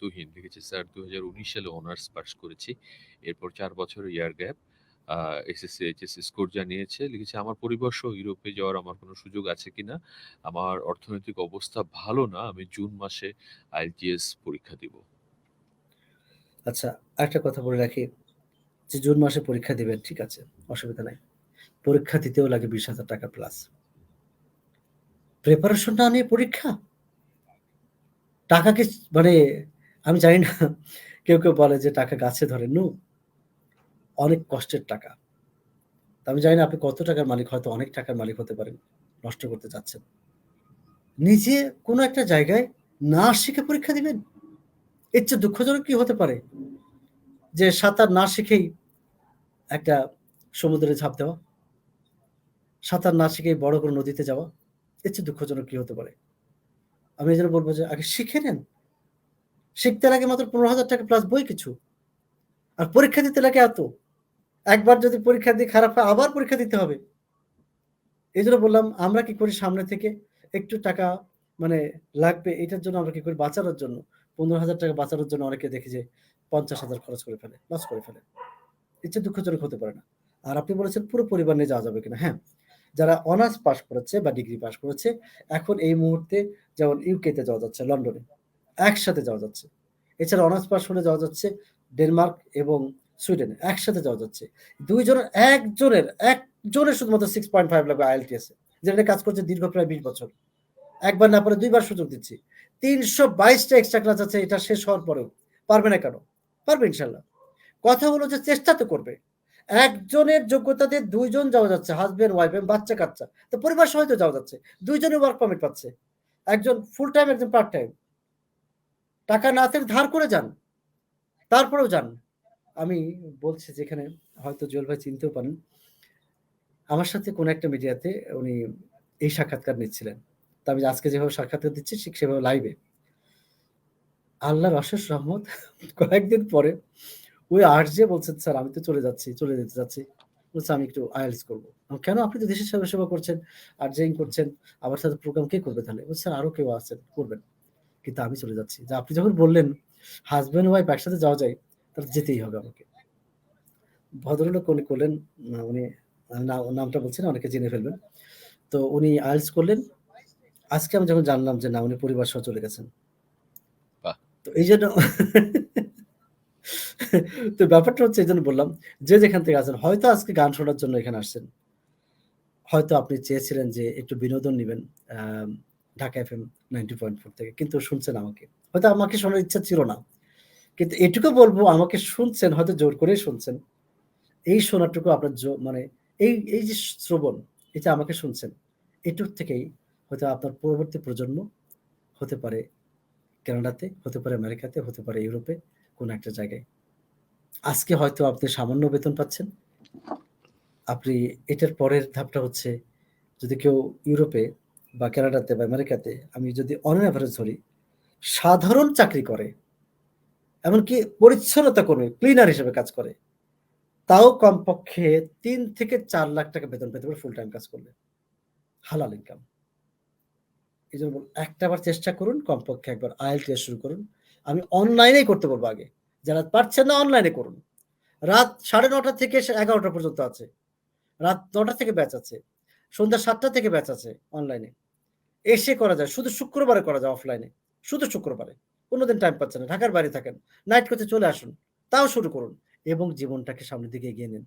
তুহিন লিখেছে স্যার দু সালে অনার্স পাস করেছি। এরপর চার বছরের year gap. SSC HSC score জানিয়েছে। লিখেছে, আমার পরিবার সহ ইউরোপে যাওয়ার আমার কোনো সুযোগ আছে কিনা? আমার অর্থনৈতিক অবস্থা ভালো না। আমি জুন মাসে আইএলটিএস পরীক্ষা দিব। আচ্ছা একটা কথা বলে রাখি যে, জুন মাসে পরীক্ষা দিবেন, ঠিক আছে? অসুবিধা নাই। পরীক্ষা দিতেও লাগে বিশ হাজার টাকা প্লাস প্রিপারেশন না নিয়ে পরীক্ষা? টাকাকে মানে আমি জানি না, কেউ কেউ বলে যে টাকা গাছে ধরে। নু, অনেক কষ্টের টাকা। আমি জানি না আপনি কত টাকার মালিক, হয়তো অনেক টাকার মালিক হতে পারেন, নষ্ট করতে চাচ্ছেন। নিজে কোনো একটা জায়গায় না শিখে পরীক্ষা দিবেন। এর চেয়ে দুঃখজনক কি হতে পারে? যে সাঁতার না শিখেই একটা সমুদ্রে ঝাঁপ দেওয়া, সাঁতার না শিখেই বড় কোনো নদীতে যাওয়া, এর চেয়ে দুঃখজনক কি হতে পারে? আমি এই জন্য বলব যে আগে শিখে নেন। শিখতে লাগে মাত্র পনেরো হাজার টাকা প্লাস বই কিছু। আর পরীক্ষা দিতে লাগে এত। একবার যদি পরীক্ষা দিয়ে খারাপ হয়, আবার পরীক্ষা দিতে হবে। এই জন্য বললাম, আমরা কি করি সামনে থেকে একটু টাকা মানে লাগবে, এটার জন্য আমরা কি করি বাঁচানোর জন্য, পনেরো হাজার টাকা বাঁচানোর জন্য অনেকে দেখি যে পঞ্চাশ হাজার খরচ করে ফেলে লস করে ফেলে। ইচ্ছে দুঃখজনক হতে পারে না। আর আপনি বলেছেন পুরো পরিবার নিয়ে যাওয়া যাবে কিনা হ্যাঁ। যারা অনার্স পাস করেছে বা ডিগ্রি পাস করেছে, এখন এই মুহূর্তে যেমন ইউকেতে যাওয়া যাচ্ছে লন্ডনে একসাথে যাওয়া যাচ্ছে। এছাড়া অনার্স পাস হলে যাওয়া যাচ্ছে ডেনমার্ক এবং সুইডেন একসাথে যাওয়া যাচ্ছে। দুইজনের, একজনের একজনের শুধুমাত্র সিক্স পয়েন্ট ফাইভ লাগবে আইএলটিএস যেটা কাজ করছে দীর্ঘ প্রায় বিশ বছর। একবার না পারে দুইবার সুযোগ দিচ্ছি। তিনশো বাইশটা এক্সট্রা ক্লাস আছে, এটা শেষ হওয়ার পরেও। পারবে না কেন? পারবে ইনশাল্লাহ কথা হলো যে চেষ্টা তো করবে। একজনের যোগ্যতাতে দুইজন যাওয়া যাচ্ছে হাজব্যান্ড ওয়াইফ এবং বাচ্চা কাচ্চা। তো পরিবার তো যাওয়া যাচ্ছে। দুইজনে ওয়ার্ক পারমিট পাচ্ছে। একজন ফুল টাইম একজন পার্ট টাইম টাকা না ধার করে যান। তারপরেও যান। আমি বলছি যেখানে হয়তো জুয়েল ভাই চিনতেও পারেন, আমার সাথে কোন একটা মিডিয়াতে উনি এই সাক্ষাৎকার নিচ্ছিলেন। তা আমি আজকে যেভাবে সাক্ষাৎকার দিচ্ছি, ঠিক সেভাবে লাইভে আল্লাহর অশেষ রহমত, কয়েকদিন পরে ওই আর্জে বলছেন, স্যার, আমি তো চলে যাচ্ছি, চলে যেতে যাচ্ছি। বলছে আমি একটু আইএলস করব। কেন? আপনি তো দেশের সেবা সেবা করছেন, আর্জেইং করছেন। আমার সাথে প্রোগ্রাম কে করবে তাহলে? বলছে, স্যার, আরও কেউ আছেন, করবেন। কিন্তু আমি চলে যাচ্ছি। যে আপনি যখন বললেন হাজব্যান্ড ওয়াইফ একসাথে যাওয়া যায় তাহলে যেতেই হবে আমাকে। ভদ্রলোক উনি করলেন উনি নামটা বলছেন অনেকে জেনে ফেলবেন। তো উনি আইএলস করলেন। আজকে আমি যখন জানলাম যে না উনি পরিবার সহ চলে গেছেন। তো এই জন্য তো ব্যাপারটা হচ্ছে এই জন্য বললাম যে যেখান থেকে আসেন হয়তো আজকে গান শোনার জন্য এখানে আসছেন। হয়তো আপনি চেয়েছিলেন যে একটু বিনোদন নেবেন। Dhaka F M ninety point four থেকে। কিন্তু শুনছেন আমাকে। হয়তো আমাকে শোনার ইচ্ছা ছিল না। কিন্তু এটুকু বলব, আমাকে শুনছেন, হয়তো জোর করেই শুনছেন। এই শোনাটুকু আপনার মানে এই এই যে শ্রবণ এটা আমাকে শুনছেন, এটুক থেকেই হয়তো আপনার পরবর্তী প্রজন্ম হতে পারে কানাডাতে, হতে পারে আমেরিকাতে, হতে পারে ইউরোপে, কোন একটা জায়গায়। আজকে হয়তো আপনি সামান্য বেতন পাচ্ছেন। আপনি এটার পরের ধাপটা হচ্ছে, যদি কেউ ইউরোপে বা কানাডাতে বা আমেরিকাতে আমি যদি অন অ্যাভারেজ ধরি, সাধারণ চাকরি করে, এমনকি পরিচ্ছন্নতা করবে ক্লিনার হিসেবে কাজ করে, তাও কমপক্ষে তিন থেকে চার লাখ টাকা বেতন পেতে পারে ফুল টাইম কাজ করলে। হালাল ইনকাম এই জন্য একটা বার চেষ্টা করুন, কমপক্ষে একবার আইএল টেস্ট শুরু করুন। আমি অনলাইনেই করতে বলব আগে। যারা পারছেন না অনলাইনে করুন। রাত সাড়ে নটা থেকে এগারোটা পর্যন্ত আছে। রাত নটা থেকে ব্যাচ আছে। সন্ধ্যা সাতটা থেকে ব্যাচ আছে অনলাইনে এসে করা যায়, শুধু শুক্রবারে করা যায় অফলাইনে শুধু শুক্রবারে, কোনোদিন টাইম পাচ্ছে না, ঢাকার বাইরে থাকেন নাইট করতে চলে আসুন, তাও শুরু করুন এবং জীবনটাকে সামনের দিকে এগিয়ে নিন।